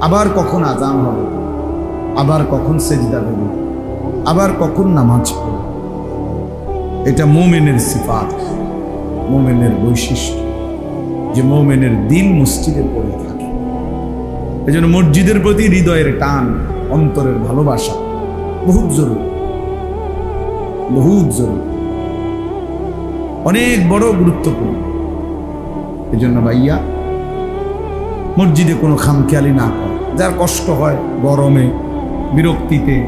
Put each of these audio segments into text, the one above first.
আবার কখন আজান হবে? আবার কখন সেজদা দেবে? আবার কখন নামাজ পড়বে? এটা মোমেনের সিফাত, মোমেনের বৈশিষ্ট্য যে মোমেনের দিল মসজিদে পড়ে থাকে। এই জন্য মসজিদের প্রতি হৃদয়ের টান, অন্তরের ভালোবাসা বহুত জরুরি। বহুত জরুরি। অনেক বড় গুরুত্বপূর্ণ। এই জন্য ভাইয়া মসজিদে কোনো খামখেয়ালি না করে। যার কষ্ট হয় গরমে, বিরক্তিতে,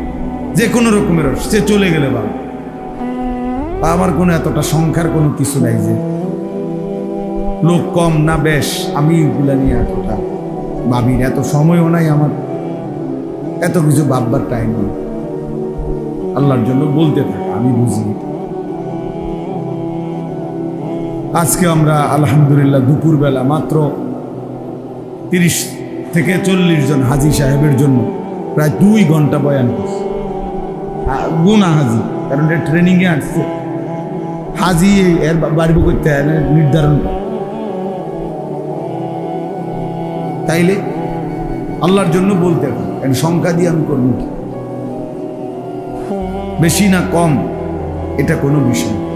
যে কোনো রকমের সে চলে গেলে বা আমার কোনো এতটা সংখ্যার কোনো কিছু নাই যে, লোক কম না বেশ, আমি এগুলা নিয়ে এতটা ভাবি না। এত সময়ও নাই আমার। এত কিছু ভাববার টাইম নেই। আল্লাহর জন্য বলতে থাকে, আমি বুঝি। আজকে আমরা আলহামদুলিল্লাহ দুপুরবেলা মাত্র তিরিশ থেকে চল্লিশ জন হাজি সাহেবের জন্য প্রায় দুই ঘণ্টা বয়ান করছি। আ- গুনা হাজি, কারণ এটা ট্রেনিংয়ে আসছে। হাজি এর বা- বাড়ি করতে হয় নির্ধারণ তাইলে আল্লাহর জন্য বলতে হবে সংখ্যা দিয়ে আমি করব কি? বেশি না কম, এটা কোনো বিষয়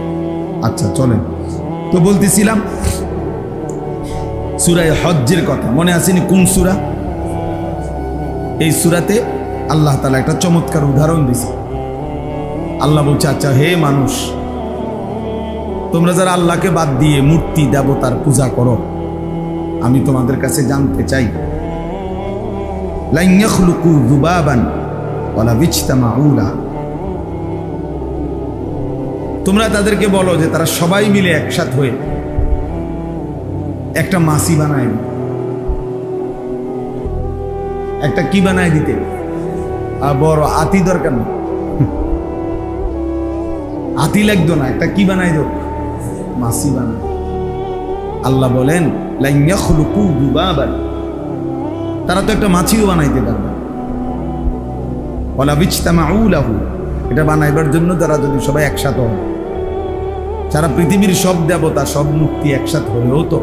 আচ্ছা চলেন। তো বলতেছিলাম সুরায় হজ্জের কথা। মনে আসেনি কোন সুরা? এই সুরাতে আল্লাহ তালা একটা চমৎকার উদাহরণ দিছে। আল্লাহ বলছে আচ্ছা হে মানুষ, তোমরা যারা আল্লাহকে বাদ দিয়ে মূর্তি, দেবতার পূজা করো, আমি তোমাদের কাছে জানতে চাই। তোমরা তাদেরকে বলো যে তারা সবাই মিলে একসাথ হয়ে একটা মাসি বানায়। একটা কি বানায় দিতে? আর বড় আতি দরকার নেই আতি লাগতো না, একটা কি বানাই দো মাসি বানায়। আল্লাহ বলেন তারা তো একটা মাছিও বানাইতে পারবে। বলা ওয়ালা বিজতামাউলাহু এটা বানাইবার জন্য তারা যদি সবাই একসাথে হয় সারা পৃথিবীর সব দেবতা, সব মুক্তি একসাথে হলেও তো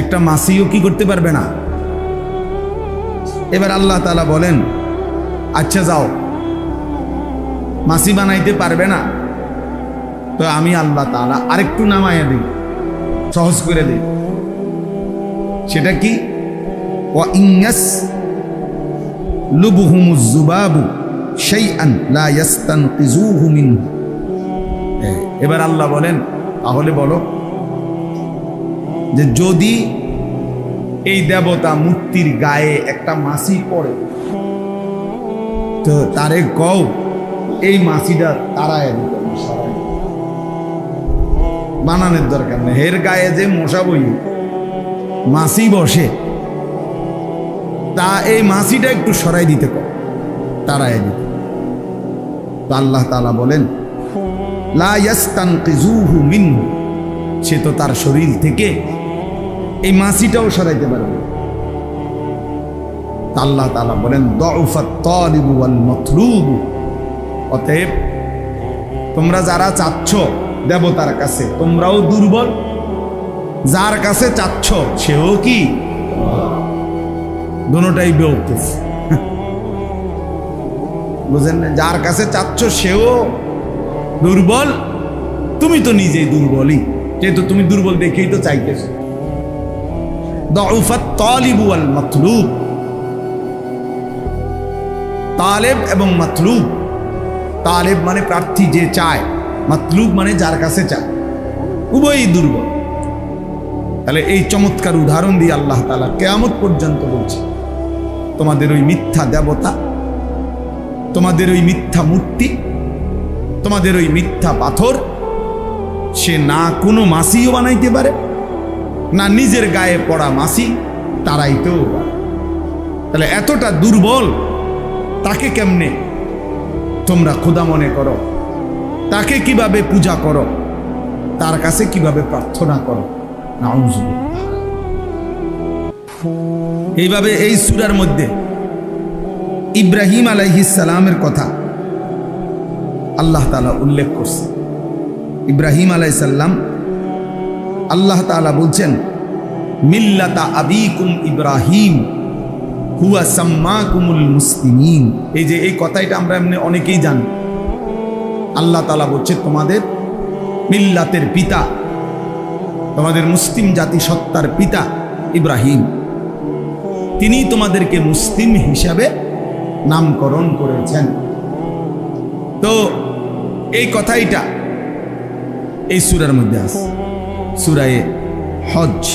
একটা মাসিও কি করতে পারবে না? এবার আল্লাহ তালা বলেন আচ্ছা যাও মাসি বানাইতে পারবে না। তো আমি আল্লাহ তালা আরেকটু নামাইয়া দিই সহজ করে দিই। সেটা কি? ও ইংয়াস লুবহুমুজ জুবাবু শাইআন লা ইয়াস্তানকিজুহু মিনহু। হ্যাঁ, এবার আল্লাহ বলেন তাহলে বলো যে যদি এই দেবতা মূর্তির গায়ে একটা মাসি পড়ে, তো তারে কও, এই মাসিটা তারায়। বানানোর দরকার নেই হের গায়ে যে মশা বই মাসি বসে, তা এই মাসিটা একটু সরাই দিতে কর তারায় দিতে আল্লাহ তালা বলেন, লা ইয়াস্তানকিজুহু মিনহু সে তো তার শরীর থেকে এই মাসিটাও সরাইতে পারবে। আল্লাহ তাআলা বলেন অতএব, তোমরা যারা চাচ্ছ দেবতার কাছে, তোমরাও দুর্বল। যার কাছে চাচ্ছ, সেও কি? দুটাই বেউকুফ। বুঝেন না? যার কাছে চাচ্ছ, সেও দুর্বল। তুমি তো নিজেই দুর্বলই। যেহেতু তুমি দুর্বল দেখেই তো চাইতেছ। দউফাত তালিবু আল মাতলুব। তালেব এবং মাতলুব। তালেব মানে প্রার্থী যে চায়, মাতলুব মানে যার কাছে চায়। উভয়ই দুর্বল। তাহলে এই চমৎকার উদাহরণ দিয়ে আল্লাহ তালা কেয়ামত পর্যন্ত বলছে, তোমাদের ওই মিথ্যা দেবতা, তোমাদের ওই মিথ্যা মূর্তি, তোমাদের ওই মিথ্যা পাথর, সে না কোনো মাসিও বানাইতে পারে না নিজের গায়ে পড়া মাসি তারাইতেও পারে তাহলে এতটা দুর্বল, তাকে কেমনে? তোমরা ক্ষুদা মনে করো, তাকে কীভাবে পূজা করো, তার কাছে কীভাবে প্রার্থনা করো? নাউজুবিল্লাহ। এইভাবে এই সুরার মধ্যে ইব্রাহিম আলাইহিসালামের কথা আল্লাহ তালা উল্লেখ করছে। ইব্রাহিম আলাইসাল্লাম আল্লাহ তালা বলছেন, মিল্লাতা আবিকুম ইব্রাহিম, হুয়া সাম্মা কুমুল মুসলিমিন। এই যে এই কথাটা আমরা এমনি অনেকেই জানি। আল্লাহ তালা বলছে, তোমাদের মিল্লাতের পিতা, তোমাদের মুসলিম জাতি সত্তার পিতা ইব্রাহিম। তিনি তোমাদেরকে মুসলিম হিসাবে নামকরণ করেছেন। তো এই কথাইটা এই সুরার মধ্যে আছে। সুরায়ে হজ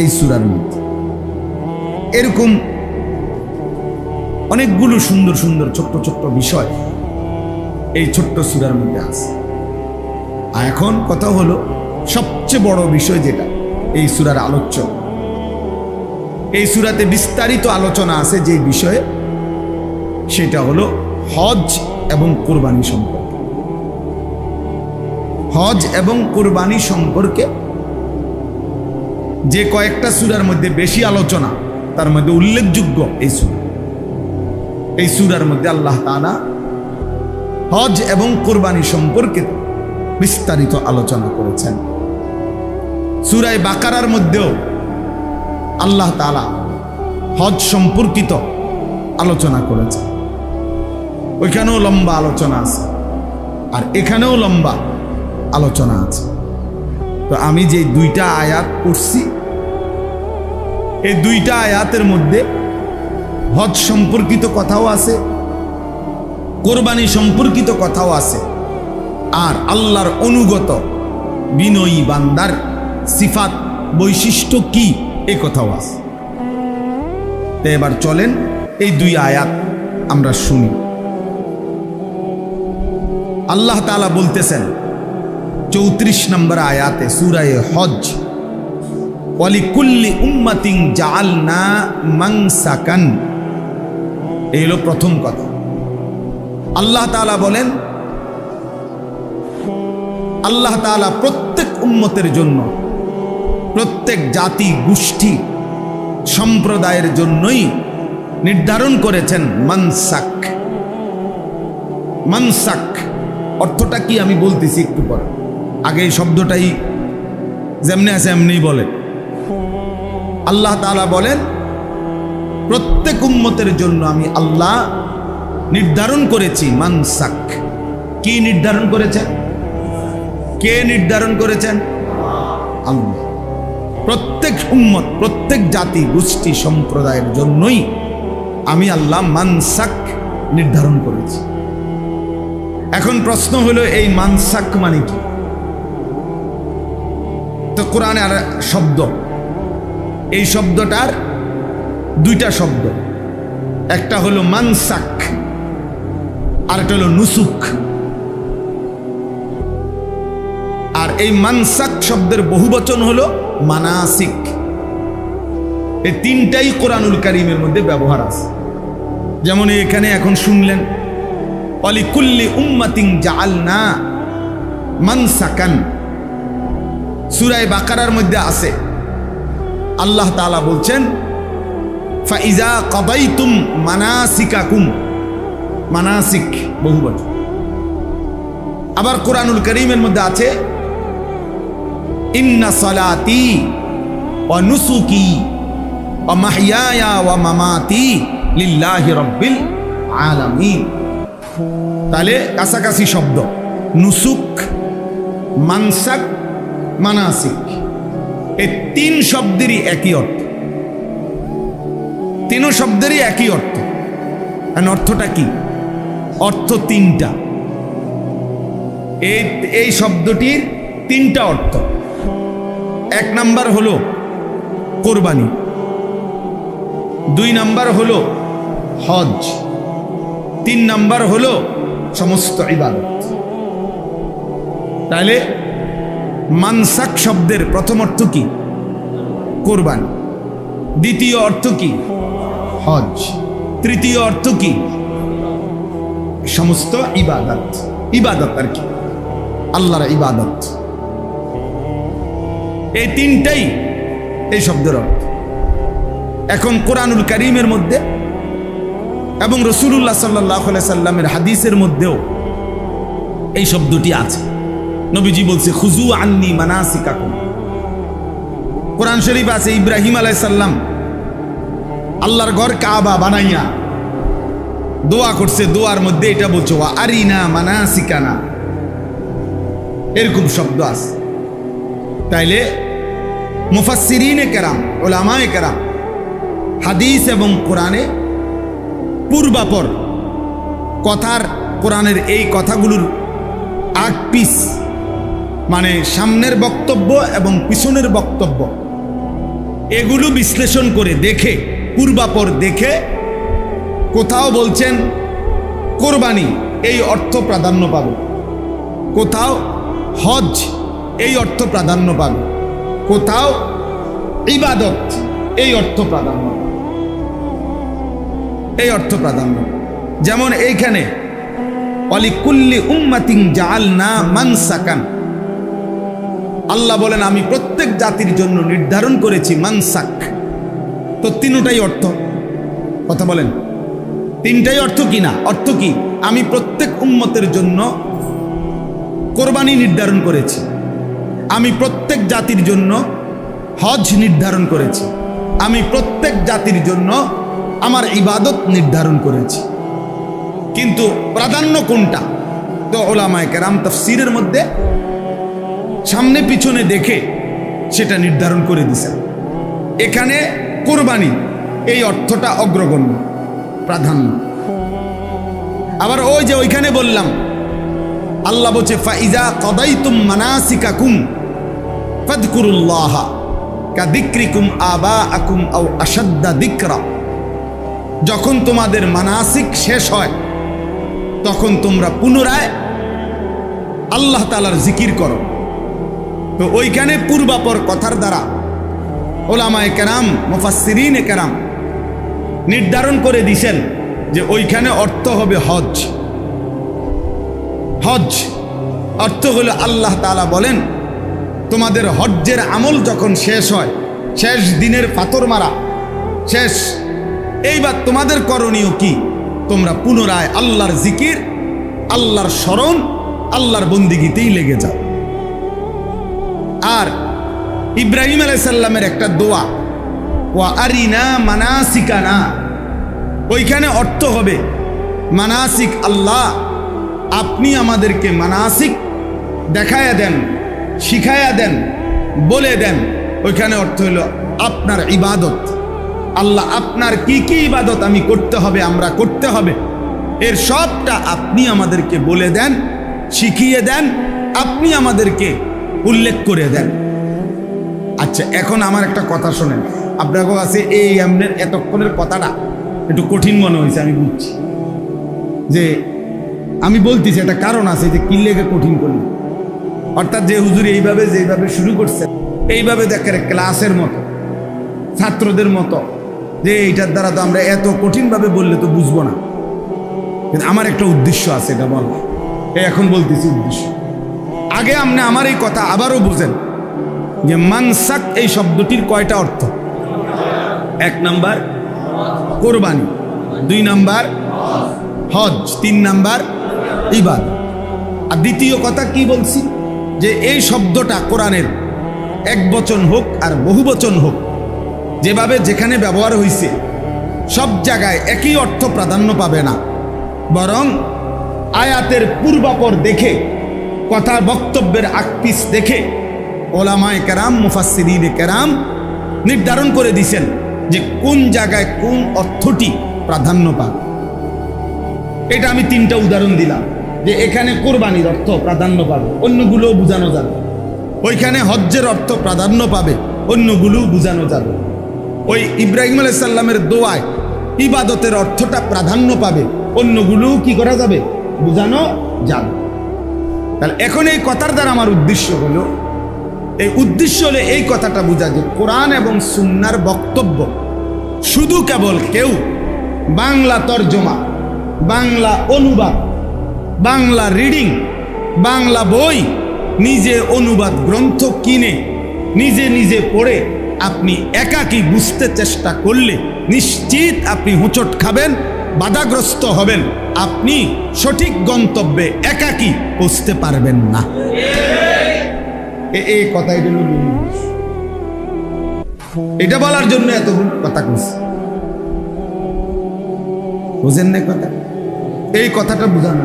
এই সুরার মধ্যে। এরকম অনেকগুলো সুন্দর সুন্দর ছোট্ট ছোট্ট বিষয় এই ছোট্ট সুরার মধ্যে আছে। আর এখন কথা হলো সবচেয়ে বড় বিষয় যেটা, এই সুরার আলোচ্য। এই সুরাতে বিস্তারিত আলোচনা আছে যে বিষয়ে, সেটা হলো হজ এবং কোরবানি সম্পর্কে। হজ এবং কোরবানি সম্পর্কে যে কয়েকটা সুরার মধ্যে বেশি আলোচনা, তার মধ্যে উল্লেখযোগ্য এই সুর। এই সুরার মধ্যে আল্লাহ তাআলা হজ এবং কোরবানি সম্পর্কে বিস্তারিত আলোচনা করেছেন। সুরায় বাকারার মধ্যেও আল্লাহ তাআলা হজ সম্পর্কিত আলোচনা করেছেন। ওইখানেও লম্বা আলোচনা আছে, আর এখানেও লম্বা আলোচনা আছে। তো আমি যে দুইটা আয়াত পড়ছি, এই দুইটা আয়াতের মধ্যে হজ সম্পর্কিত কথাও আছে, কোরবানি সম্পর্কিত কথাও আছে, আর আল্লাহর অনুগত বিনয়ী বান্দার সিফাত বৈশিষ্ট্য কি, এ কথাও আছে। তো এবার চলেন এই দুই আয়াত আমরা শুনি। আল্লাহ তাআলা বলতেছেন চৌত্রিশ নম্বর আয়াতে সুরায় হজ ওয়ালিকুল্লি উম্মাতিং জাআলনা মাংসাকান। এই হলো প্রথম কথা। আল্লাহ তাআলা বলেন, আল্লাহ তাআলা প্রত্যেক উম্মতের জন্য, প্রত্যেক জাতি গোষ্ঠী সম্প্রদায়ের জন্যই নির্ধারণ করেছেন মানসাক। মানসাক অর্থটা কি আমি বলতেছি একটু পর। আগে এই শব্দটাই যেমনি আছে এমনি বলে। আল্লাহ তাআলা বলেন, প্রত্যেক উম্মতের জন্য আমি আল্লাহ নির্ধারণ করেছি, মানসাক। কি নির্ধারণ করেছেন? কে নির্ধারণ করেছেন? আল্লাহ। প্রত্যেক উম্মত, প্রত্যেক জাতি, গোষ্ঠী, সম্প্রদায়ের জন্যই আমি আল্লাহ মানসাক নির্ধারণ করেছি। এখন প্রশ্ন হলো, এই মানসাক মানে কি? কোরআনে আর শব্দ। এই শব্দটার দুইটা শব্দ। একটা হলো মানসাক আর একটা হলো নুসুক। আর এই মানসাক শব্দের বহুবচন হলো মানাসিক। এই তিনটাই কোরআনুল কারিমের মধ্যে ব্যবহার আছে। যেমন এখানে এখন শুনলেন, অলিকুল্লি উম্মাতিং জাল না মানসাকান। সুরায় বাকারার মধ্যে আছে। আল্লাহ তালা বলছেন, ফাইজা কদাইতুম মানাসিকাকুম। মানাসিক বহুবচন। আবার কোরআনুল করিমের মধ্যে আছে, ইন্না সালাতি ওয়া নুসুকি ওয়া মাহইয়ায়া ওয়া মামাতি লিল্লাহি রাব্বিল আলামিন। তাহলে কাছাকাছি শব্দ। নুসুক, মানসাক মানাসিক। এই তিন শব্দেরই একই অর্থ। তিন শব্দেরই একই অর্থ। অর্থটা কি? অর্থ তিনটা। এই এই শব্দটির তিনটা অর্থ। এক নাম্বার হলো কোরবানি। দুই নাম্বার হলো হজ। তিন নাম্বার হলো সমস্ত ইবাদত। তাহলে মানসাক শব্দের প্রথম অর্থ কি? কোরবান। দ্বিতীয় অর্থ কি? হজ। তৃতীয় অর্থ কি? সমস্ত ইবাদত। ইবাদত আর কি? আল্লাহর ইবাদত। এই তিনটাই এই শব্দের অর্থ। এখন কোরআনুল করিমের মধ্যে এবং রসুল্লাহ সাল্লাহ সাল্লামের হাদিসের মধ্যেও এই শব্দটি আছে। নবীজি বলছে খুজু আন্নি মানাসিকাকুম। কোরআন শরীফ আছে, ইব্রাহিম আলাইসাল্লাম আল্লাহর ঘর কাবা বানাইয়া দোয়া করছে, দোয়ার মধ্যে এটা বলছো আরিনা মানা সিকানা এরকম শব্দ আছে। তাইলে মুফাসিরিনে কেরাম ওলামায় কেরাম, হাদিস এবং কোরআনে পূর্বাপর কথার, কোরআনের এই কথাগুলোর আগ পিস মানে সামনের বক্তব্য এবং পিছনের বক্তব্য। এগুলো বিশ্লেষণ করে দেখে, পূর্বাপর দেখে কোথাও বলছেন, কোরবানি, এই অর্থ প্রাধান্য পাবে। কোথাও, হজ, এই অর্থ প্রাধান্য পাবে। কোথাও, ইবাদত, এই অর্থ প্রাধান্য এই অর্থ প্রাধান্য। যেমন এইখানে, অলিকুল্লি উম্মাতিং জাল না মানসাকান। আল্লাহ বলেন, আমি প্রত্যেক জাতির জন্য নির্ধারণ করেছি মানসাক। তো তিনটাই অর্থ। কথা বলেন। তিনটাই অর্থ কি না? অর্থ কি? আমি প্রত্যেক উম্মতের জন্য কোরবানি নির্ধারণ করেছি। আমি প্রত্যেক জাতির জন্য হজ নির্ধারণ করেছি। আমি প্রত্যেক জাতির জন্য আমার ইবাদত নির্ধারণ করেছি। কিন্তু প্রাধান্য কোনটা? তো ওলামায় কেরাম তফসিরের মধ্যে সামনে পিছনে দেখে সেটা নির্ধারণ করে দিছেন এখানে কোরবানি, এই অর্থটা অগ্রগণ্য, প্রাধান্য। আবার ওই যে ওইখানে বললাম, আল্লাহ বলছে, ফাইজা কদাইতুম মানাসিকাকুম ফাদকুরুল্লাহ কাদিক্রিকুম আবা আকুম আও আসাদ্দা দিকরা। যখন তোমাদের মানাসিক শেষ হয়, তখন তোমরা পুনরায় আল্লাহ তালার জিকির করো। তো ওইখানে পূর্বাপর কথার দ্বারা ওলামায় কেরাম মুফাসিরিন কেরাম নির্ধারণ করে দিছেন যে ওইখানে অর্থ হবে হজ হজ অর্থ হলো আল্লাহ তালা বলেন, তোমাদের হজ্জের আমল যখন শেষ হয়, শেষ দিনের পাথর মারা, শেষ, এইবার তোমাদের করণীয় কি? তোমরা পুনরায় আল্লাহর জিকির, আল্লাহর স্মরণ, আল্লাহর বন্দিগিতেই লেগে যাও। আর ইব্রাহিম আলাইসাল্লামের একটা দোয়া, ওয়া আরিনা মানাসিকানা ওইখানে অর্থ হবে, মানাসিক আল্লাহ, আপনি আমাদেরকে মানাসিক দেখায়া দেন শিখায়া দেন, বলে দেন। ওইখানে অর্থ হলো আপনার ইবাদত, আল্লাহ আপনার কি কি ইবাদত আমি করতে হবে, আমরা করতে হবে। এর সবটা আপনি আমাদেরকে বলে দেন, শিখিয়ে দেন, আপনি আমাদেরকে উল্লেখ করে দেন। আচ্ছা এখন আমার একটা কথা শোনেন। আপনার কাছে এই এমনের এতক্ষণের কথাটা? একটু কঠিন মনে হয়েছে, আমি বুঝছি। যে আমি বলতেছি, একটা কারণ আছে যে কি লেগে কঠিন করলি। অর্থাৎ যে হুজুর এইভাবে, যেভাবে শুরু করছে, এইভাবে দেখেন ক্লাসের মতো, ছাত্রদের মতো, যে এইটার দ্বারা তো আমরা এত কঠিনভাবে বললে তো বুঝব না। কিন্তু আমার একটা উদ্দেশ্য আছে, এটা বল এখন বলতেছি উদ্দেশ্য। আগে আপনি আমার এই কথা আবারও বুঝেন যে মানসাক এই শব্দটির কয়টা অর্থ? এক নাম্বার, কোরবানি। দুই নাম্বার, হজ। তিন নাম্বার ইবাদ আর দ্বিতীয় কথা কি বলছি? যে এই শব্দটা কোরআনের এক বচন হোক আর বহু বচন হোক, যেভাবে যেখানে ব্যবহার হয়েছে সব জায়গায় একই অর্থ প্রাধান্য পাবে না। বরং আয়াতের পূর্বাপর দেখে কথা বক্তব্যের আকপিস দেখে ওলামায় কেরাম মুফাসিরিন কেরাম নির্ধারণ করে দিছেন যে কোন জায়গায় কোন অর্থটি প্রাধান্য পাবে। এটা আমি তিনটা উদাহরণ দিলাম যে এখানে কোরবানির অর্থ প্রাধান্য পাবে অন্যগুলো বোঝানো যাবে। ওইখানে হজ্জের অর্থ প্রাধান্য পাবে অন্যগুলো বোঝানো যাবে। ওই ইব্রাহিম আলাইসাল্লামের দোয়ায় ইবাদতের অর্থটা প্রাধান্য পাবে অন্যগুলো কি করা যাবে? বোঝানো যাবে। তাহলে এখন এই কথার দ্বারা আমার উদ্দেশ্য হলো, এই উদ্দেশ্য হলে এই কথাটা বোঝা যে কোরআন এবং সুন্নার বক্তব্য শুধু কেবল কেউ, বাংলা তর্জমা, বাংলা অনুবাদ, বাংলা রিডিং, বাংলা বই নিজে অনুবাদ গ্রন্থ কিনে, নিজে নিজে পড়ে আপনি একাকী বুঝতে চেষ্টা করলে নিশ্চিত আপনি হোঁচট খাবেন বাধাগ্রস্ত হবেন। আপনি সঠিক গন্তব্যে একাকী পৌঁছতে পারবেন না। এই জন্য এটা বলার জন্য এত কথা কইছি বুঝেন না কথা? এই কথাটা জন্য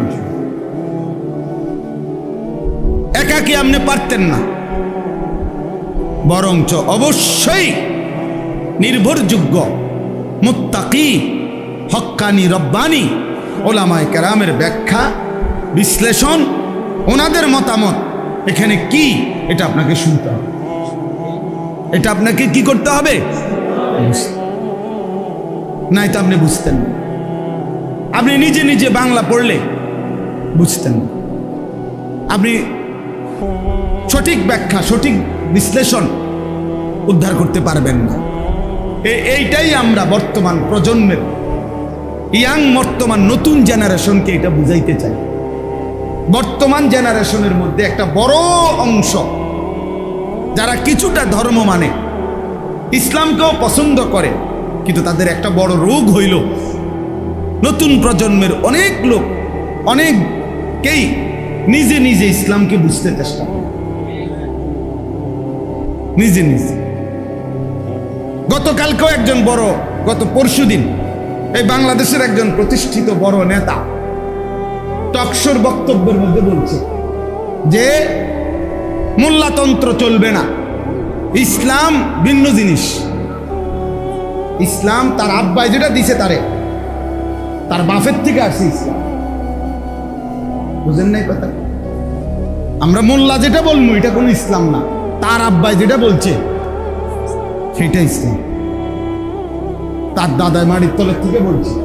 একাকি আপনি পারতেন না। বরঞ্চ অবশ্যই নির্ভরযোগ্য, মুত্তাকি হক্কানি রব্বানি, ওলামায় কেরামের ব্যাখ্যা, বিশ্লেষণ, ওনাদের মতামত। এখানে কি? এটা আপনাকে শুনতে হবে। এটা আপনাকে কি করতে হবে? নাই তো আপনি বুঝতেন আপনি নিজে নিজে বাংলা পড়লে বুঝতেন আপনি সঠিক ব্যাখ্যা, সঠিক বিশ্লেষণ উদ্ধার করতে পারবেন না। এইটাই আমরা বর্তমান প্রজন্মের ইয়াং বর্তমান নতুন জেনারেশনকে এটা বুঝাইতে চাই। বর্তমান জেনারেশনের মধ্যে একটা বড় অংশ যারা কিছুটা ধর্ম মানে ইসলামকেও পছন্দ করে, কিন্তু তাদের একটা বড় রোগ হইল। নতুন প্রজন্মের অনেক লোক, অনেককেই নিজে নিজে ইসলামকে বুঝতে চেষ্টা নিজে নিজে। গতকালকেও একজন বড়, গত পরশুদিন এই বাংলাদেশের একজন প্রতিষ্ঠিত বড় নেতা টকশোর বক্তব্যের মধ্যে বলছে যে মোল্লাতন্ত্র চলবে না। ইসলাম ভিন্ন জিনিস। ইসলাম তার আব্বাই যেটা দিছে তারে। তার বাফের থেকে আসছে ইসলাম। বুঝেন নাই কথা? আমরা মোল্লা যেটা বলব, এটা কোনো ইসলাম না। তার আব্বাই যেটা বলছে, সেটা ইসলাম। তার দাদাই মাড়ির তলের থেকে বলছে।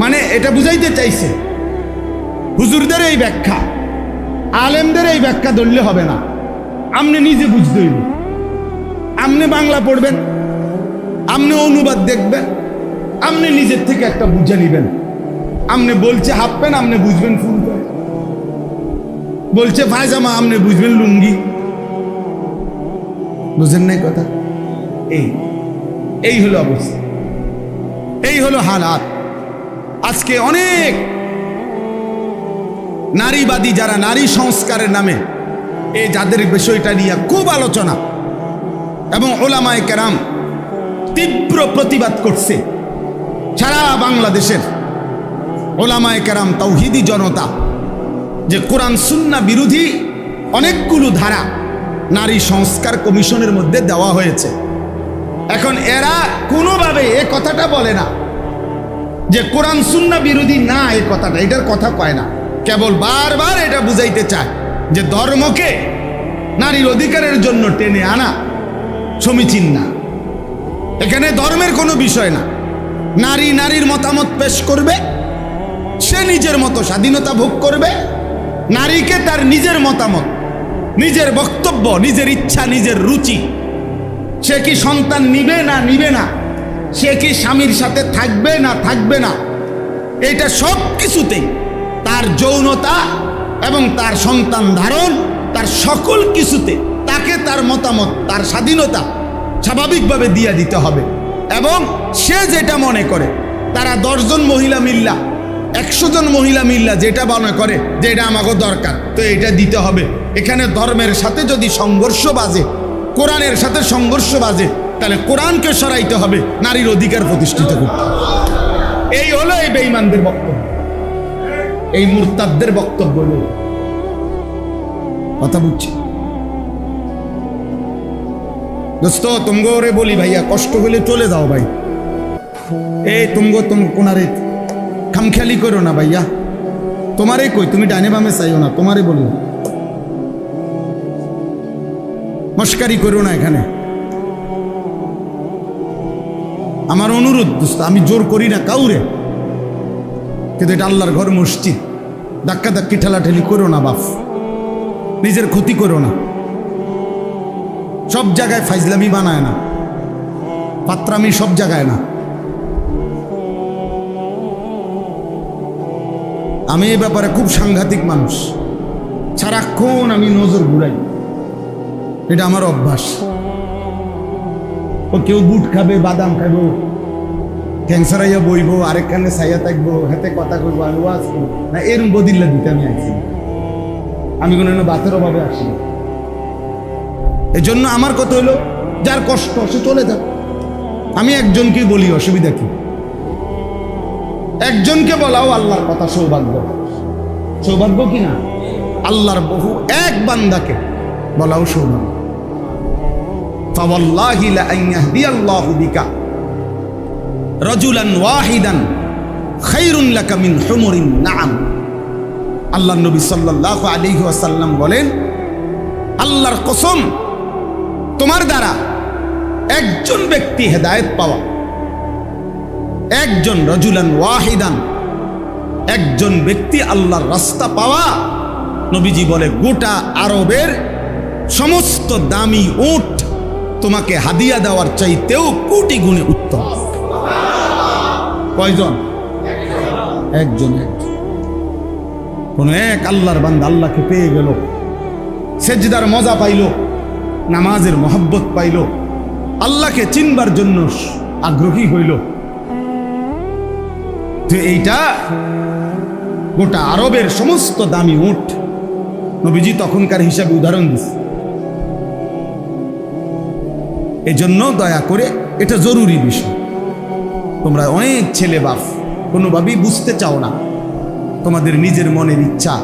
মানে এটা বুঝাইতে চাইছে। হুজুরদের এই ব্যাখ্যা, আলেমদের এই ব্যাখ্যা ধরলে হবে না। আপনি নিজে বুঝতে হইব। আপনি বাংলা পড়বেন আপনি অনুবাদ দেখবেন আপনি নিজের থেকে একটা বুঝে নিবেন। আপনি বলছে হাফ প্যান্ট আপনি বুঝবেন ফুল বলছে পায়জামা আপনি বুঝবেন লুঙ্গি। বুঝেন নাই কথা? এই। এই হলো অবস্থা। এই হলো হালাত। আজকে অনেক নারীবাদী যারা নারী সংস্কারের নামে এই যাদের বিষয়টা নিয়ে খুব আলোচনা এবং ওলামায় কেরাম তীব্র প্রতিবাদ করছে, সারা বাংলাদেশের ওলামায় কেরাম তৌহিদি জনতা যে কোরআন সুন্না বিরোধী অনেকগুলো ধারা নারী সংস্কার কমিশনের মধ্যে দেওয়া হয়েছে। এখন এরা কোনোভাবে এ কথাটা বলে না যে কোরআন সুন্না বিরোধী না এ কথাটা, এটার কথা কয় না। কেবল বারবার এটা বুঝাইতে চায় যে ধর্মকে নারীর অধিকারের জন্য টেনে আনা সমীচীন না। এখানে ধর্মের কোনো বিষয় না। নারী নারীর মতামত পেশ করবে, সে নিজের মতো স্বাধীনতা ভোগ করবে, নারীকে তার নিজের মতামত, নিজের বক্তব্য, নিজের ইচ্ছা, নিজের রুচি সে কি সন্তান নিবে না নিবে না? সে কি স্বামীর সাথে থাকবে না থাকবে না? এটা সব কিছুতেই তার যৌনতা এবং তার সন্তান ধারণ, তার সকল কিছুতে তাকে তার মতামত, তার স্বাধীনতা স্বাভাবিকভাবে দিয়ে দিতে হবে। এবং সে যেটা মনে করে, তারা দশজন মহিলা মিল্লা, একশো জন মহিলা মিল্লা যেটা মনে করে যে এটা আমাকে দরকার, তো এটা দিতে হবে। এখানে ধর্মের সাথে যদি সংঘর্ষ বাজে কোরআনের সাথে সংঘর্ষ বাজে, তাহলে কোরআনকে সরাইতে হবে, নারীর অধিকার প্রতিষ্ঠিত করতে। এই হলো এই বেঈমানদের বক্তব্য। এই মুরতাদদের বক্তব্য কথা বুঝছি? দোস্ত, তুমগো রে বলি ভাইয়া, কষ্ট হলে চলে যাও ভাই। এই তুমগো তুম কোনারে খামখেয়ালি করো না ভাইয়া। তোমারে কই, তুমি ডাইনে বামে চাইও না, তোমারে বলি। মস্কারি করো না এখানে। আমার অনুরোধ, দোস্ত, আমি জোর করি না কাউরে। কিন্তু এটা আল্লাহর ঘর মসজিদ। ধাক্কা ধাক্কি ঠেলাঠেলি করো না, বাপ। নিজের ক্ষতি করো না। সব জায়গায় ফাইজলামি বানায় না। পাত্রামি সব জায়গায় না। আমি এ ব্যাপারে খুব সাংঘাতিক মানুষ। সারাক্ষণ আমি নজর ঘুরাই। এটা আমার অভ্যাস। ও কেউ বুট খাবে, বাদাম খাব, ক্যান্সার আইয়া বইবো, আরেকখানে সাইয়া থাকব হাতে কথা কইবো আমি ওয়াজ করব না, এরম বদিল্লা দিতে আমি আইছি। আমি কোনো বাতের অভাবে আসি। এই জন্য আমার কথা হলো যার কষ্ট, সে চলে যাক। আমি একজনকে বলি, অসুবিধা কি? একজনকে বলাও আল্লাহর কথা সৌভাগ্য। সৌভাগ্য কি না? আল্লাহর বহু, এক বান্দাকে বলাও সৌভাগ্য। ফাওয়াল্লাহি ওয়াহিদান আল্লাহ নবী সাল্লাল্লাহু আলাইহি বলেন, আল্লাহর কসম, তোমার দ্বারা একজন ব্যক্তি হেদায়েত পাওয়া, একজন রজুলান ওয়াহিদান, একজন ব্যক্তি আল্লাহর রাস্তা পাওয়া, নবীজি বলে গোটা আরবের সমস্ত দামি উঠ তোমাকে হাদিয়া দেওয়ার চাইতেও কোটি গুণে উত্তম। কয়জন? একজন একজন। কোন এক আল্লাহর বান্দা আল্লাহকে পেয়ে গেল। সেজদার মজা পাইল, নামাজের মহব্বত পাইল, আল্লাহকে চিনবার জন্য আগ্রহী হইল। যে এইটা গোটা আরবের সমস্ত দামি উঠ নবীজি তখনকার হিসাবে উদাহরণ দিচ্ছে এজন্য দয়া করে, এটা জরুরি বিষয়। তোমরা অনেক ছেলে বাপ, কোনোভাবেই বুঝতে চাও না তোমাদের নিজের মনের ইচ্ছা,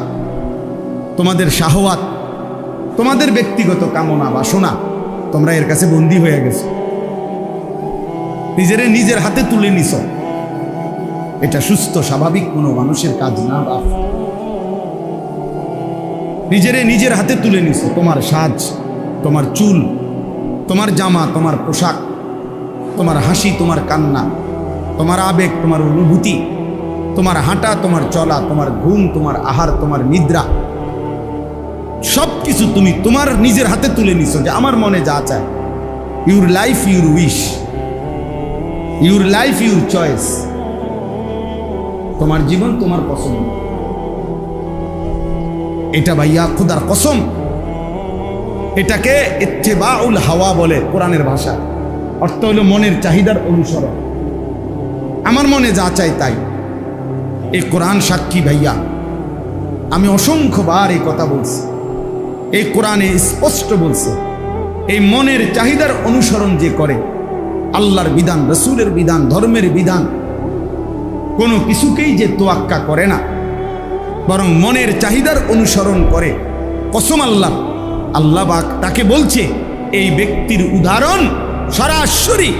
তোমাদের শাহওয়াত তোমাদের ব্যক্তিগত কামনা, বাসনা, তোমরা এর কাছে বন্দী হয়ে গেছো। নিজেরে নিজের হাতে তুলে নিছ। এটা সুস্থ, স্বাভাবিক কোনো মানুষের কাজ না বাপ। নিজেরে নিজের হাতে তুলে নিছ। তোমার সাজ, তোমার চুল তোমার জামা, তোমার পোশাক, তোমার হাসি, তোমার কান্না, তোমার আবেগ, তোমার অনুভূতি, তোমার হাঁটা, তোমার চলা, তোমার ঘুম, তোমার আহার, তোমার নিদ্রা সব কিছু তুমি তোমার নিজের হাতে তুলে নিছো যে আমার মনে যা চায়। Your life your wish your life your choice তোমার জীবন, তোমার পছন্দ। এটা ভাইয়া খুদার কসম। এটাকে ইত্তেবাউল হাওয়া বলে কোরআনের ভাষা। অর্থ হলো মনের চাহিদার অনুসরণ। আমার মনে যা চাই তাই। এই কোরআন সাক্ষী ভাইয়া, আমি অসংখ্যবার এই কথা বলছি। এই কোরআনে স্পষ্ট বলছে, এই মনের চাহিদার অনুসরণ যে করে, আল্লাহর বিধান, রসুলের বিধান, ধর্মের বিধান, কোনো কিছুকেই যে তোয়াক্কা করে না, বরং মনের চাহিদার অনুসরণ করে, কসম আল্লাহ আল্লাহ বাক তাকে বলছে, এই ব্যক্তির উদাহরণ সরাসরি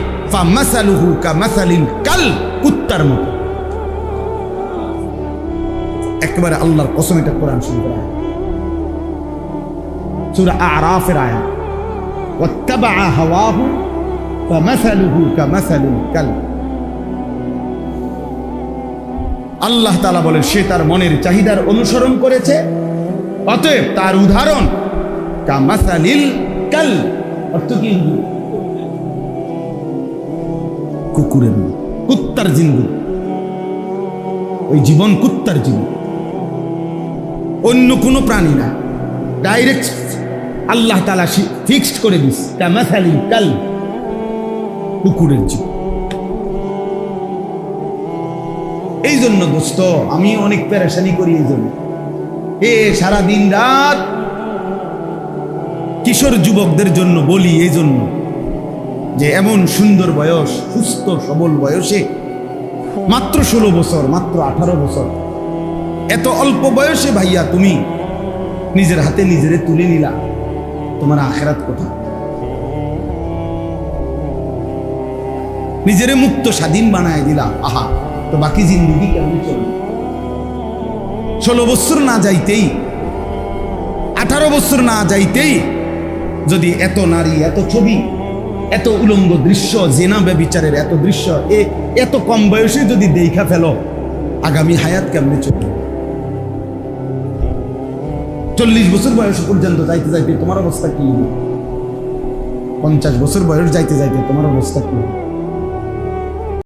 আল্লাহর কসম এটা কোরআন শুরু করা আল্লাহ তাআলা বলে সে তার মনের চাহিদার অনুসরণ করেছে, অতএব তার উদাহরণ কামাসালিল কাল। অর্থ কি? কুকুরের কুত্তার জিন্দু ওই জীবন কুত্তার জীবন অন্য কোনো প্রাণী না। ডাইরেক্ট আল্লাহ তালা ফিক্সড করে দিস। কামাসালি কাল। কুকুরের জীবন এই জন্য দোস্ত আমি অনেক প্যারাসানি করি এই জন্য এ সারা দিন রাত কিশোর যুবকদের জন্য বলি এই জন্য যে এমন সুন্দর বয়স, সুস্থ, সবল বয়সে, মাত্র ষোলো বছর, মাত্র আঠারো বছর। এত অল্প বয়সে ভাইয়া তুমি নিজের হাতে নিজেরে তুলে নিলা, তোমার আখেরাত কোথা। নিজেরে মুক্ত স্বাধীন বানায় দিলা, আহা, তো বাকি জিন্দগি কেমন চলবে? ষোলো বছর না যাইতেই, আঠারো বছর না যাইতেই যদি এত নারী, এত ছবি, এত উলঙ্গ দৃশ্য, জেনা ব্যবিচারের এত দৃশ্য, এ এত কম বয়সে যদি দেখা ফেলো, আগামী হায়াত কেমনে চলবে চল্লিশ বছর বয়স পর্যন্ত যাইতে যাইতে তোমার অবস্থা কি পঞ্চাশ বছর বয়স যাইতে যাইতে তোমার অবস্থা কি হবে?